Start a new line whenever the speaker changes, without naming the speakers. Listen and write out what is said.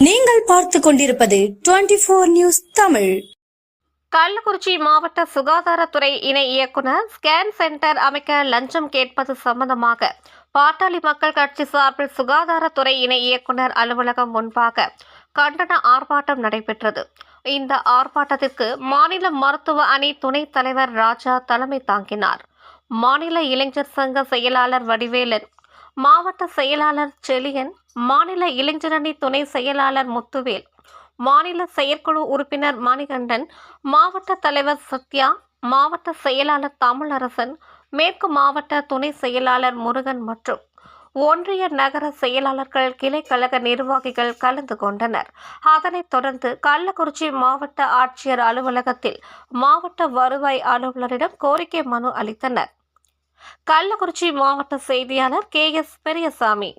பார்த்து கொண்டிருப்பது twenty four news Tamil.
Kallakurichi மாவட்ட சுகாதாரத்துறை இணை இயக்குனர் ஸ்கேன் சென்டர் அமைக்க லஞ்சம் கேட்பது சம்பந்தமாக பாட்டாளி மக்கள் கட்சி சார்பில் சுகாதாரத்துறை இணை இயக்குனர் அலுவலகம் முன்பாக கண்டன ஆர்ப்பாட்டம் நடைபெற்றது. இந்த ஆர்ப்பாட்டத்திற்கு மாநில மருத்துவ அணி துணைத் தலைவர் ராஜா தலைமை தாங்கினார். மாநில இளைஞர் சங்க செயலாளர் வடிவேலன் மாவட்ட செயலாளர் செழியன் மாநில இளைஞரணி துணை செயலாளர் முத்துவேல் மாநில செயற்குழு உறுப்பினர் மணிகண்டன் மாவட்ட தலைவர் சத்யா மாவட்ட செயலாளர் தமிழரசன் மேற்கு மாவட்ட துணை செயலாளர் முருகன் மற்றும் ஒன்றிய நகர செயலாளர்கள் கிளை கழக நிர்வாகிகள் கலந்து கொண்டனர். அதனைத் தொடர்ந்து கள்ளக்குறிச்சி மாவட்ட ஆட்சியர் அலுவலகத்தில் மாவட்ட வருவாய் அலுவலரிடம் கோரிக்கை மனு அளித்தனர். கள்ளக்குறிச்சி மாவட்ட செய்தியாளர் கே எஸ் பெரியசாமி.